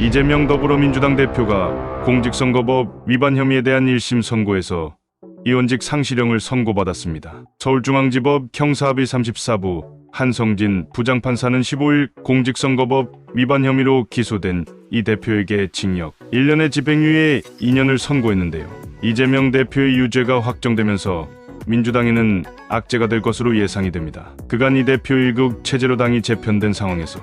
이재명 더불어민주당 대표가 공직선거법 위반 혐의에 대한 1심 선고에서 이원직 상실형을 선고받았습니다. 서울중앙지법 형사합의 34부 한성진 부장판사는 15일 공직선거법 위반 혐의로 기소된 이 대표에게 징역 1년의 집행유예 2년을 선고했는데요. 이재명 대표의 유죄가 확정되면서 민주당에는 악재가 될 것으로 예상이 됩니다. 그간 이 대표 일국 체제로 당이 재편된 상황에서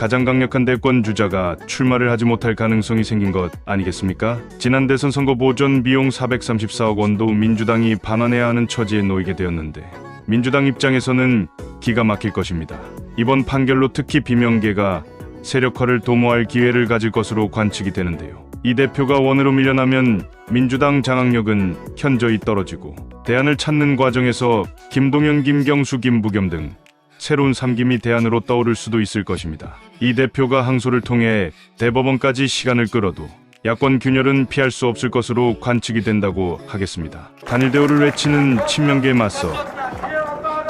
가장 강력한 대권 주자가 출마를 하지 못할 가능성이 생긴 것 아니겠습니까? 지난 대선 선거 보전 비용 434억 원도 민주당이 반환해야 하는 처지에 놓이게 되었는데 민주당 입장에서는 기가 막힐 것입니다. 이번 판결로 특히 비명계가 세력화를 도모할 기회를 가질 것으로 관측이 되는데요. 이 대표가 원으로 밀려나면 민주당 장악력은 현저히 떨어지고 대안을 찾는 과정에서 김동연, 김경수, 김부겸 등 새로운 삼김이 대안으로 떠오를 수도 있을 것입니다. 이 대표가 항소를 통해 대법원까지 시간을 끌어도 야권 균열은 피할 수 없을 것으로 관측이 된다고 하겠습니다. 단일 대우를 외치는 친명계에 맞서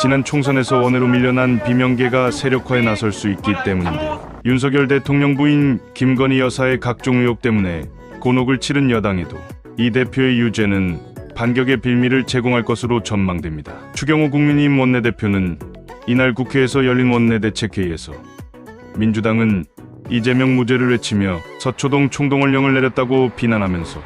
지난 총선에서 원으로 밀려난 비명계가 세력화에 나설 수 있기 때문인데요. 윤석열 대통령 부인 김건희 여사의 각종 의혹 때문에 곤혹을 치른 여당에도 이 대표의 유죄는 반격의 빌미를 제공할 것으로 전망됩니다. 추경호 국민의힘 원내대표는 이날 국회에서 열린 원내대책회의에서 민주당은 이재명 무죄를 외치며 서초동 총동원령을 내렸다고 비난하면서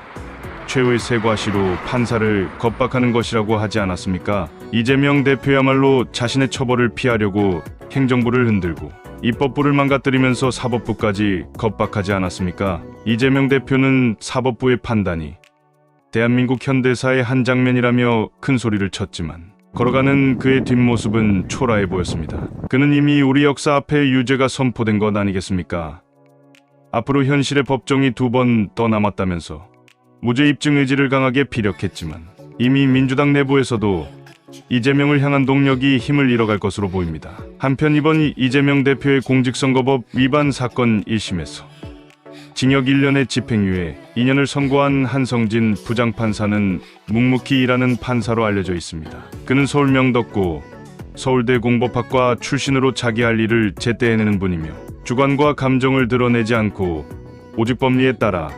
최후의 세과시로 판사를 겁박하는 것이라고 하지 않았습니까? 이재명 대표야말로 자신의 처벌을 피하려고 행정부를 흔들고 입법부를 망가뜨리면서 사법부까지 겁박하지 않았습니까? 이재명 대표는 사법부의 판단이 대한민국 현대사의 한 장면이라며 큰 소리를 쳤지만 걸어가는 그의 뒷모습은 초라해 보였습니다. 그는 이미 우리 역사 앞에 유죄가 선포된 것 아니겠습니까? 앞으로 현실의 법정이 두 번 더 남았다면서 무죄 입증 의지를 강하게 피력했지만 이미 민주당 내부에서도 이재명을 향한 동력이 힘을 잃어갈 것으로 보입니다. 한편 이번 이재명 대표의 공직선거법 위반 사건 1심에서 징역 1년의 집행유예 2년을 선고한 한성진 부장판사는 묵묵히 일하는 판사로 알려져 있습니다. 그는 서울 명덕고 서울대 공법학과 출신으로 자기 할 일을 제때 해내는 분이며 주관과 감정을 드러내지 않고 오직 법리에 따라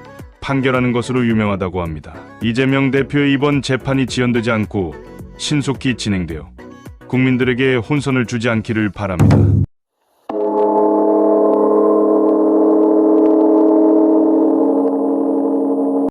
판결하는 것으로 유명하다고 합니다. 이재명 대표의 이번 재판이 지연되지 않고 신속히 진행되어 국민들에게 혼선을 주지 않기를 바랍니다.